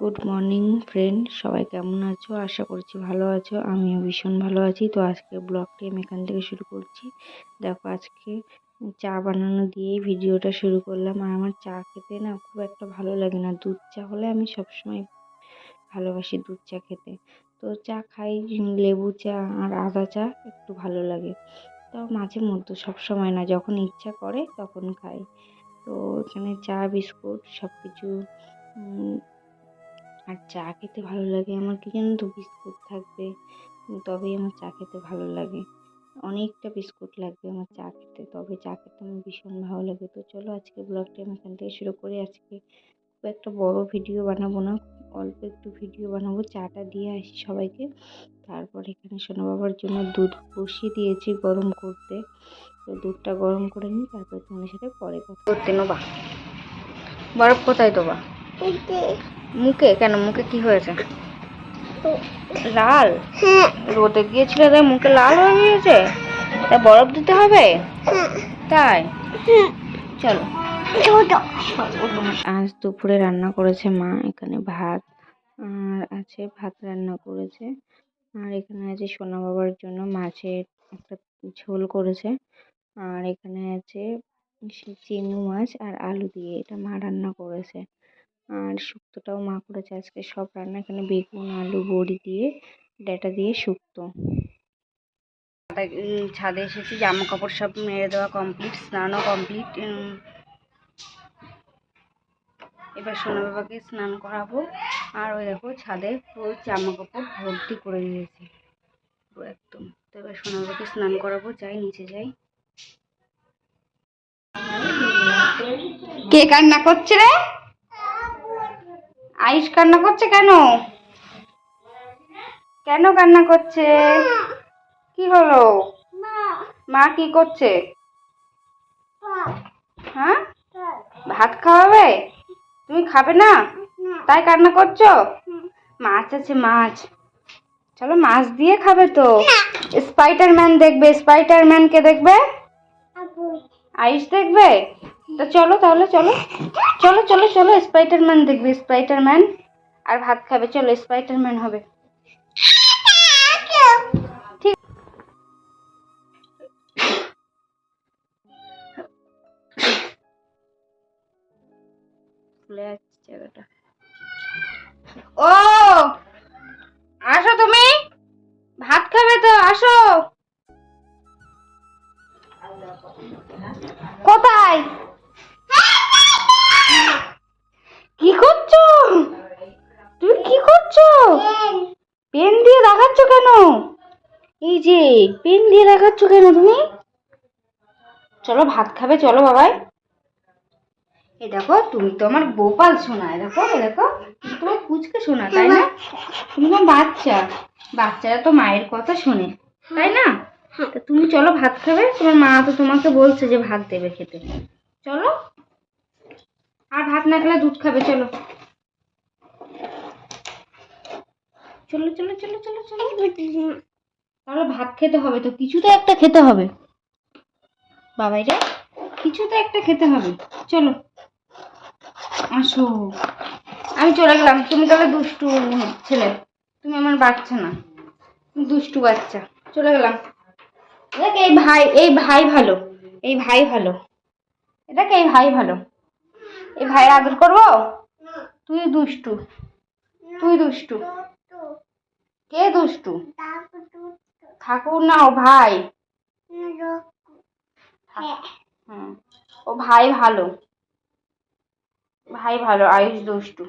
Good morning friend সবাই কেমন আছো? আশা করছি ভালো আছো। আমিও ভীষণ ভালো আছি। তো আজকে ব্লগটি আমি এখান থেকে শুরু করছি। দেখো, আজকে চা বানানো দিয়েই ভিডিওটা শুরু করলাম। আর আমার চা খেতে না খুব একটা ভালো লাগে না। দুধ চা হলে আমি সবসময় ভালোবাসি দুধ চা খেতে। তো চা খাই, লেবু চা আর আদা চা একটু ভালো লাগে। তাও মাঝে মধ্যে সব সময় না। যখন ইচ্ছা করে, তখন খাই। তো এখানে চা, বিস্কুট সব কিছু আর চা খেতে ভালো লাগে আমার কি জানো তো বিস্কুট থাকবে। তবেই আমার চা খেতে ভালো লাগে। অনেকটা বিস্কুট লাগবে আমার চা খেতে তবে চা খেতে আমার ভীষণ ভালো লাগে। তো চলো আজকে ব্লগটা আমি এখান থেকে শুরু করি। আজকে খুব একটা বড় ভিডিও বানাবো না অল্প একটু ভিডিও বানাবো। চাটা দিয়ে আসি সবাইকে। তারপর এখানে সোনা বাবার জন্য দুধ বসিয়ে দিয়েছি গরম করতে। তো দুধটা গরম করে নিই তারপর তোমার সাথে পরে কথা করতে নেবা? বরফ কোথায় তোবা? মুখে? কেন? মুখে কি হয়েছে? লাল? রোদে গিয়েছিল তাই মুখে লাল হয়ে গিয়েছে? তা বরফ দিতে হবে? তাই? চলো। আজ দুপুরে রান্না করেছে মা এখানে ভাত। আর আছে ভাত রান্না করেছে। আর এখানে আছে সোনা বাবার জন্য মাছের একটা ঝোল করেছে। আর এখানে আছে চিংড়ি মাছ আর আলু দিয়ে এটা মা রান্না করেছে। আর শুক্তোটাও মা করেছে আজকে। সব রান্না এখানে বেগুন, আলু, বড়ি দিয়ে, ডাঁটা দিয়ে শুক্তো। ছাদে এসেছি জামা কাপড় সব মেরে দেওয়া কমপ্লিট স্নানও কমপ্লিট এবার সোনা বাবাকে স্নান করাবো। আর ওই দেখো, ছাদে পুরো জামা কাপড় ভর্তি করে দিয়েছে। পুরো একদম। তো এবার সোনা বাবাকে স্নান করাবো, যাই, নিচে যাই। কে কান্না করছে রে? আয়ুষ কান্না করছে কেন? কেন কান্না করছে? কি হলো? মা কি করছে? হ্যাঁ? ভাত খাওয়াবে? তুমি খাবে না? তাই কান্না করছ? মাছ আছে মাছ। চলো মাছ দিয়ে খাবে তো। স্পাইডার ম্যান দেখবে স্পাইডার ম্যানকে দেখবে? আয়ুষ দেখবে? তো চলো তাহলে, চলো। চলো চলো চলো স্পাইডার ম্যান দেখবে স্পাইডার ম্যান আর ভাত খাবে, চলো স্পাইডার ম্যান হবে ও! আসো তুমি? ভাত খাবে তো, আসো। কোথায় কি করছ তুমি কি করছ পেন দিয়ে দেখাচ্ছ কেন এই যে পেন দিয়ে দেখাচ্ছ কেন তুমি? চলো ভাত খাবে, চলো বাবাই। এই দেখো, তুমি তো আমার গোপাল শোনা দেখো দেখো, তুমি তোমার কুচকে শোনা তাই না? তুমি তো বাচ্চা, বাচ্চারা তো মায়ের কথা শোনে, তাই না? তুমি চলো ভাত খাবে, তোমার মা তো তোমাকে বলছে যে ভাত দেবে খেতে। চলো, আর ভাত না খেলে দুধ খাবে, চলো। চলো চলো চলো চলো চলো। তাহলে ভাত খেতে হবে তো কিছু তো একটা খেতে হবে। বাবাই রে কিছু তো একটা খেতে হবে। চলো, আসো। আমি চলে গেলাম, তুমি তাহলে দুষ্টু ছেলে, তুমি আমার বাচ্চা না দুষ্টু বাচ্চা। চলে গেলাম। দেখ, এই ভাই এই ভাই ভালো, এই ভাই ভালো। এটাকে এই ভাই ভালো। এই ভাই আদর করব? তুই দুষ্টু। তুই দুষ্টু। কে দুষ্টু? ঠাকুর না ও ভাই? হুম। ও ভাই ভালো। ভাই ভালো আয়ুষ দুষ্টু।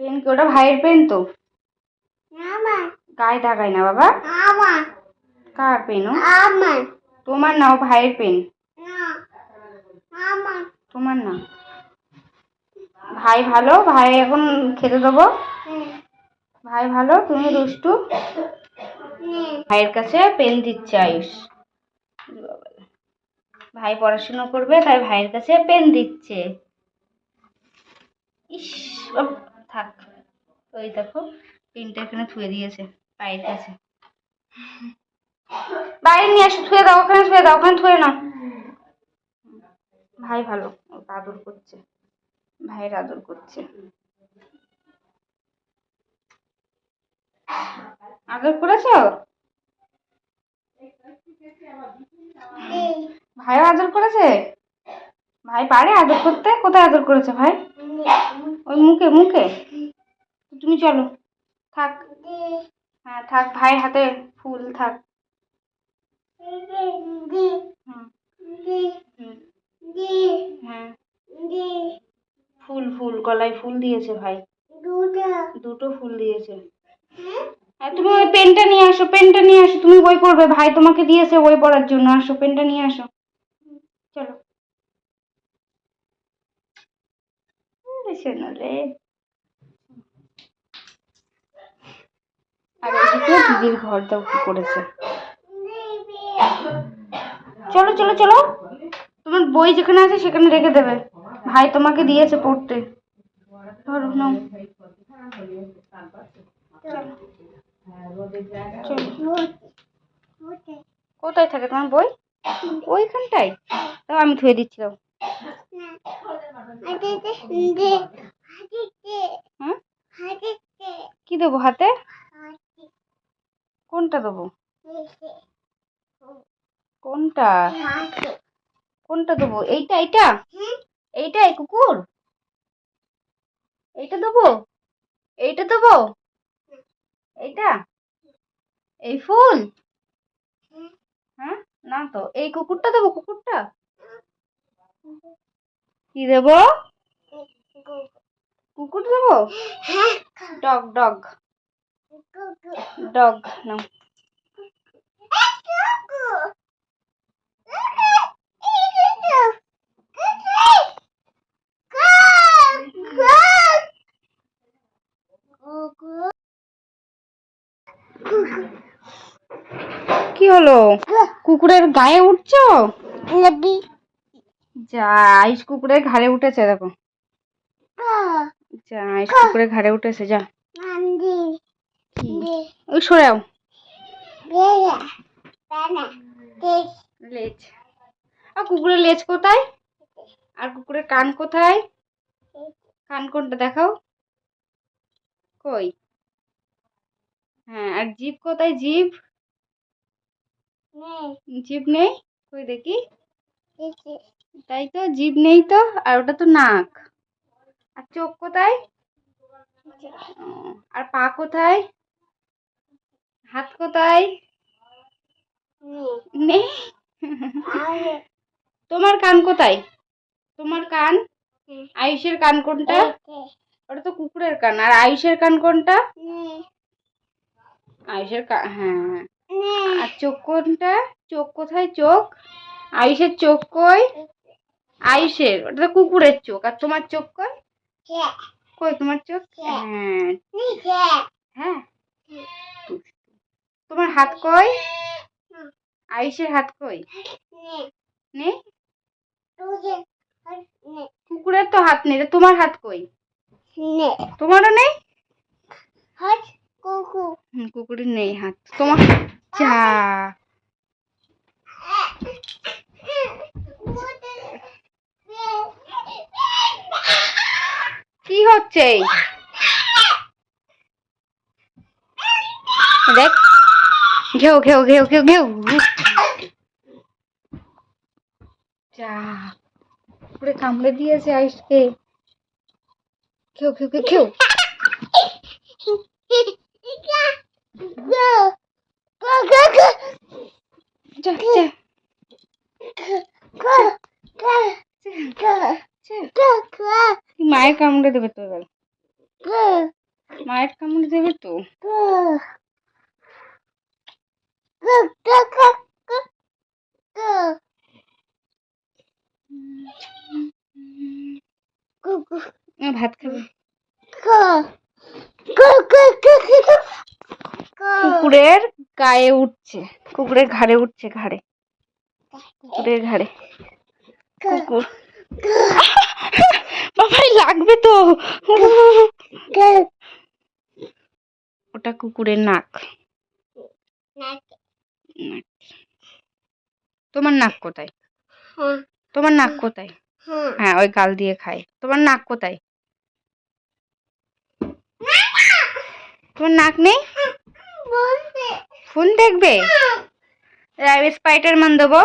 পেন কি ওটা ভাইয়ের পেন তো? গায়ে দাগাই না বাবা? কার পেন ও? তোমার না ও ভাইয়ের পেন? তোমার না। ভাই ভালো ভাই এখন খেতে দেবো? ভাই ভালো? তুমি দুষ্টু? ভাইয়ের কাছে পেন দিচ্ছে আয়ুষ। ভাই পড়াশুনো করবে, তাই ভাইয়ের কাছে পেন দিচ্ছে। ইস থাক। ওই দেখো, পেনটা এখানে থুয়ে দিয়েছে পায়ের কাছে। বাইরে নিয়ে আসো, থুয়ে দাও, ওখানে থুয়ে দাও, ওখানে থুয়ে না ভাই ভালো আদর করছে। ভাইয়ের আদর করছে। আদর করেছ? ভাইও আদর করেছে? ভাই পারে আদর করতে? কোথায় আদর করেছে ভাই? ওই মুখে মুখে। তুমি চলো। থাক। হ্যাঁ থাক ভাই হাতে ফুল থাক। হ্যাঁ। ফুল ফুল গলায় ফুল দিয়েছে ভাই। দুটো ফুল দিয়েছে। আর তুমি ওই পেনটা নিয়ে আসো, পেনটা নিয়ে আসো। তুমি বই পড়বে, ভাই তোমাকে দিয়েছে বই পড়ার জন্য। আসো, পেনটা নিয়ে আসো। চলো। দিদির ঘর দাও করেছে? চলো চলো চলো। তোমার বই যেখানে আছে সেখানে রেখে দেবে। ভাই তোমাকে দিয়েছে পড়তে। ধরো, নাও। কোথায় থাকে তোমার বই? ওইখানটায়? আমি ধুয়ে দিচ্ছিলাম। কি দেবো হাতে? কোনটা দেবো? কোনটা? কোনটা দেবো? এইটা এইটা? এইটা কুকুর? এইটা দেবো? এইটা দেবো? এইটা? এই ফুল? হ্যাঁ? না তো। এই কুকুরটা দেবো কুকুরটা? কি দেবো? কুকুর দেবো? Dog dog. ডগ নাও। কি হলো? কুকুরের গায়ে উঠছো? যা আইস কুকুরের ঘাড়ে উঠেছে দেখো। যা আইস কুকুরের ঘাড়ে উঠেছে যা। ওই সরাও লেজ। আর কুকুরের লেজ কোথায়? আর কুকুরের কান কোথায়? কান কোনটা দেখাও? কই? হ্যাঁ আর জিভ কোথায়? জিভ জিভ নেই? কই দেখি। তাই তো জিভ নেই তো আর ওটা তো নাক। আর চোখ কোথায়? আর পা কোথায়? হাত কোথায়? নেই। তোমার কান কোথায়? তোমার কান? আয়ুষের কান কোনটা? ওটা তো কুকুরের কান। আর আয়ুষের কান কোনটা? আয়ুষের কান হ্যাঁ। আর চোখ কোনটা? চোখ কোথায়? চোখ? আয়ুষের চোখ কই? আয়ুষের? ওটা তো কুকুরের চোখ। আর তোমার চোখ কই? কই তোমার চোখ? হ্যাঁ। হ্যাঁ। তোমার হাত কই? আয়ুষের হাত কই? নেই। কুকুরের তো হাত নেই। তোমার হাত কই? তোমারও নেই? হুম, কুকুরের নেই হাত। তোমার যা কি হচ্ছে? দেখ। ঘেউ ঘেউ ঘেউ ঘেউ ঘেউ। যা পুরো কামড়ে দিয়েছে আইসকে ঘেউ। ঘেউ ঘেউ ঘেউ। মায়ের কামড়ে দেবে তো এবার। মায়ের কামড়ে দেবে তো? ভাত খাবে? কুকুরের গায়ে উঠছে কুকুরের ঘাড়ে উঠছে ঘাড়ে। কুকুরের ঘাড়ে। কুকুর। বাবাই লাগবে তো। ওটা কুকুরের নাক। তোমার নাক কোথায়? তোমার নাক কোথায়? হ্যাঁ। হ্যাঁ ওই গাল দিয়ে খায়। তোমার নাক কোথায়? তোমার নাক নেই? ফোন দেখবে? স্পাইডারম্যান দেবো।